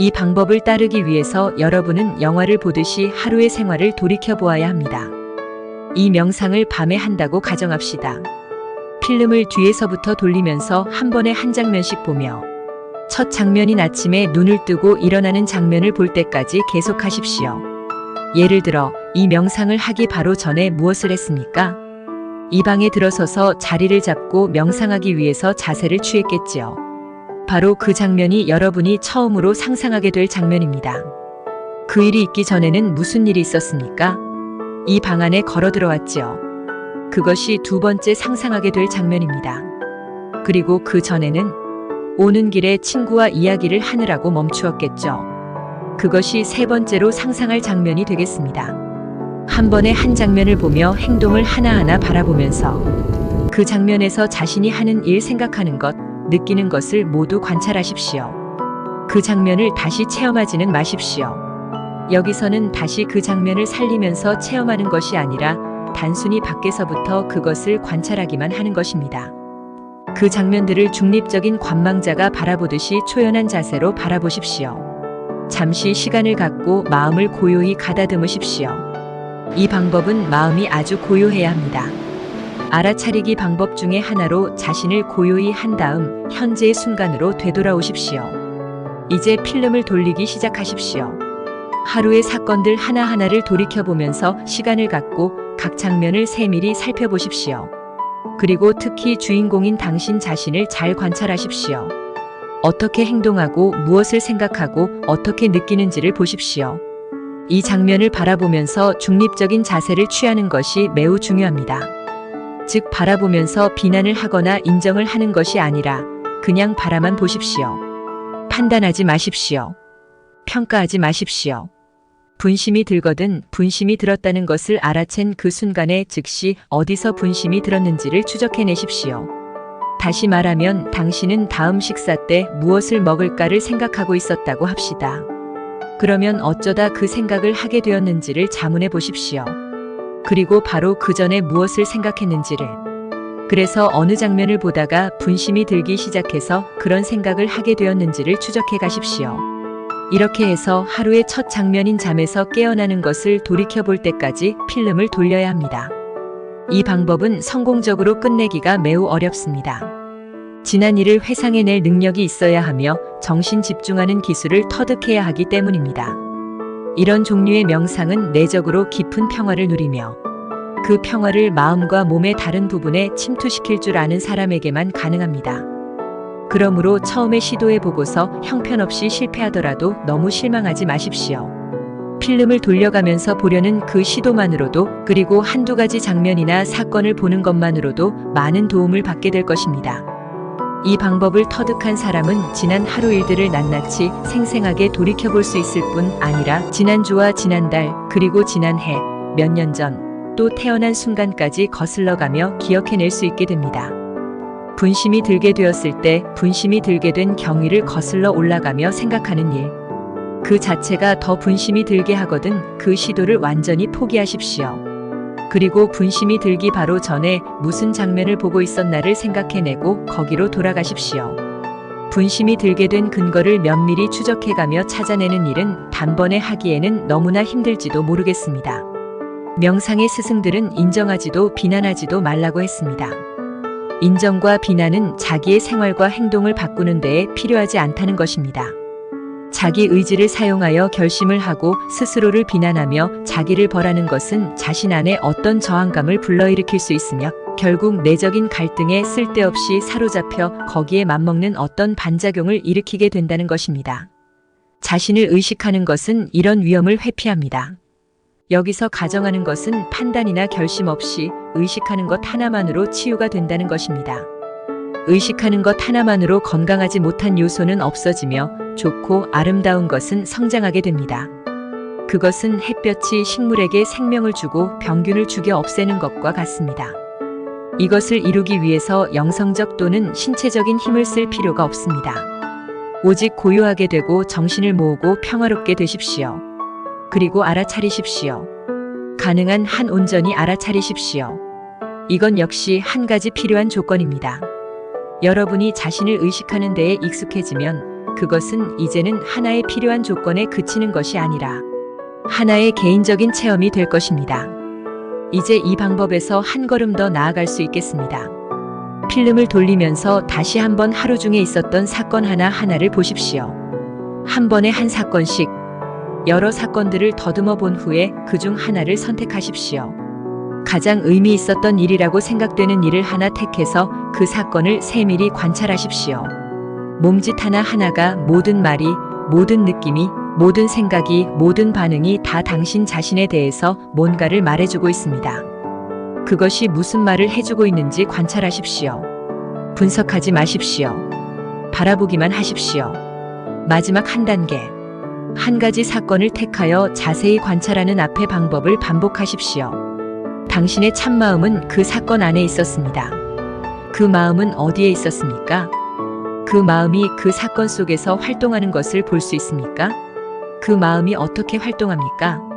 이 방법을 따르기 위해서 여러분은 영화를 보듯이 하루의 생활을 돌이켜 보아야 합니다. 이 명상을 밤에 한다고 가정합시다. 필름을 뒤에서부터 돌리면서 한 번에 한 장면씩 보며 첫 장면인 아침에 눈을 뜨고 일어나는 장면을 볼 때까지 계속하십시오. 예를 들어 이 명상을 하기 바로 전에 무엇을 했습니까? 이 방에 들어서서 자리를 잡고 명상하기 위해서 자세를 취했겠지요. 바로 그 장면이 여러분이 처음으로 상상하게 될 장면입니다. 그 일이 있기 전에는 무슨 일이 있었습니까? 이 방 안에 걸어 들어왔지요. 그것이 두 번째 상상하게 될 장면입니다. 그리고 그 전에는 오는 길에 친구와 이야기를 하느라고 멈추었겠죠. 그것이 세 번째로 상상할 장면이 되겠습니다. 한 번에 한 장면을 보며 행동을 하나하나 바라보면서 그 장면에서 자신이 하는 일 생각하는 것, 느끼는 것을 모두 관찰하십시오. 그 장면을 다시 체험하지는 마십시오. 여기서는 다시 그 장면을 살리면서 체험하는 것이 아니라 단순히 밖에서부터 그것을 관찰하기만 하는 것입니다. 그 장면들을 중립적인 관망자가 바라보듯이 초연한 자세로 바라보십시오. 잠시 시간을 갖고 마음을 고요히 가다듬으십시오. 이 방법은 마음이 아주 고요해야 합니다. 알아차리기 방법 중에 하나로 자신을 고요히 한 다음 현재의 순간으로 되돌아오십시오. 이제 필름을 돌리기 시작하십시오. 하루의 사건들 하나하나를 돌이켜보면서 시간을 갖고 각 장면을 세밀히 살펴보십시오. 그리고 특히 주인공인 당신 자신을 잘 관찰하십시오. 어떻게 행동하고 무엇을 생각하고 어떻게 느끼는지를 보십시오. 이 장면을 바라보면서 중립적인 자세를 취하는 것이 매우 중요합니다. 즉, 바라보면서 비난을 하거나 인정을 하는 것이 아니라 그냥 바라만 보십시오. 판단하지 마십시오. 평가하지 마십시오. 분심이 들거든 분심이 들었다는 것을 알아챈 그 순간에 즉시 어디서 분심이 들었는지를 추적해내십시오. 다시 말하면 당신은 다음 식사 때 무엇을 먹을까를 생각하고 있었다고 합시다. 그러면 어쩌다 그 생각을 하게 되었는지를 자문해 보십시오. 그리고 바로 그 전에 무엇을 생각했는지를. 그래서 어느 장면을 보다가 분심이 들기 시작해서 그런 생각을 하게 되었는지를 추적해 가십시오. 이렇게 해서 하루의 첫 장면인 잠에서 깨어나는 것을 돌이켜 볼 때까지 필름을 돌려야 합니다. 이 방법은 성공적으로 끝내기가 매우 어렵습니다. 지난 일을 회상해낼 능력이 있어야 하며 정신 집중하는 기술을 터득해야 하기 때문입니다. 이런 종류의 명상은 내적으로 깊은 평화를 누리며 그 평화를 마음과 몸의 다른 부분에 침투시킬 줄 아는 사람에게만 가능합니다. 그러므로 처음에 시도해 보고서 형편없이 실패하더라도 너무 실망하지 마십시오. 필름을 돌려가면서 보려는 그 시도만으로도 그리고 한두 가지 장면이나 사건을 보는 것만으로도 많은 도움을 받게 될 것입니다. 이 방법을 터득한 사람은 지난 하루 일들을 낱낱이 생생하게 돌이켜볼 수 있을 뿐 아니라 지난주와 지난달 그리고 지난해 몇 년 전 또 태어난 순간까지 거슬러가며 기억해낼 수 있게 됩니다. 분심이 들게 되었을 때 분심이 들게 된 경위를 거슬러 올라가며 생각하는 일. 그 자체가 더 분심이 들게 하거든 그 시도를 완전히 포기하십시오. 그리고 분심이 들기 바로 전에 무슨 장면을 보고 있었나를 생각해내고 거기로 돌아가십시오. 분심이 들게 된 근거를 면밀히 추적해가며 찾아내는 일은 단번에 하기에는 너무나 힘들지도 모르겠습니다. 명상의 스승들은 인정하지도 비난하지도 말라고 했습니다. 인정과 비난은 자기의 생활과 행동을 바꾸는 데에 필요하지 않다는 것입니다. 자기 의지를 사용하여 결심을 하고 스스로를 비난하며 자기를 벌하는 것은 자신 안에 어떤 저항감을 불러일으킬 수 있으며 결국 내적인 갈등에 쓸데없이 사로잡혀 거기에 맞먹는 어떤 반작용을 일으키게 된다는 것입니다. 자신을 의식하는 것은 이런 위험을 회피합니다. 여기서 가정하는 것은 판단이나 결심 없이 의식하는 것 하나만으로 치유가 된다는 것입니다. 의식하는 것 하나만으로 건강하지 못한 요소는 없어지며 좋고 아름다운 것은 성장하게 됩니다. 그것은 햇볕이 식물에게 생명을 주고 병균을 죽여 없애는 것과 같습니다. 이것을 이루기 위해서 영성적 또는 신체적인 힘을 쓸 필요가 없습니다. 오직 고요하게 되고 정신을 모으고 평화롭게 되십시오. 그리고 알아차리십시오. 가능한 한 온전히 알아차리십시오. 이건 역시 한 가지 필요한 조건입니다. 여러분이 자신을 의식하는 데에 익숙해지면 그것은 이제는 하나의 필요한 조건에 그치는 것이 아니라 하나의 개인적인 체험이 될 것입니다. 이제 이 방법에서 한 걸음 더 나아갈 수 있겠습니다. 필름을 돌리면서 다시 한번 하루 중에 있었던 사건 하나-하나를 보십시오. 한 번에 한 사건씩 여러 사건들을 더듬어 본 후에 그 중 하나를 선택하십시오. 가장 의미 있었던 일이라고 생각되는 일을 하나 택해서 그 사건을 세밀히 관찰하십시오. 몸짓 하나-하나가 모든 말이, 모든 느낌이, 모든 생각이, 모든 반응이 다 당신 자신에 대해서 뭔가를 말해주고 있습니다. 그것이 무슨 말을 해주고 있는지 관찰하십시오. 분석하지 마십시오. 바라보기만 하십시오. 마지막 한 단계. 한 가지 사건을 택하여 자세히 관찰하는 앞의 방법을 반복하십시오. 당신의 참마음은 그 사건 안에 있었습니다. 그 마음은 어디에 있었습니까? 그 마음이 그 사건 속에서 활동하는 것을 볼 수 있습니까? 그 마음이 어떻게 활동합니까?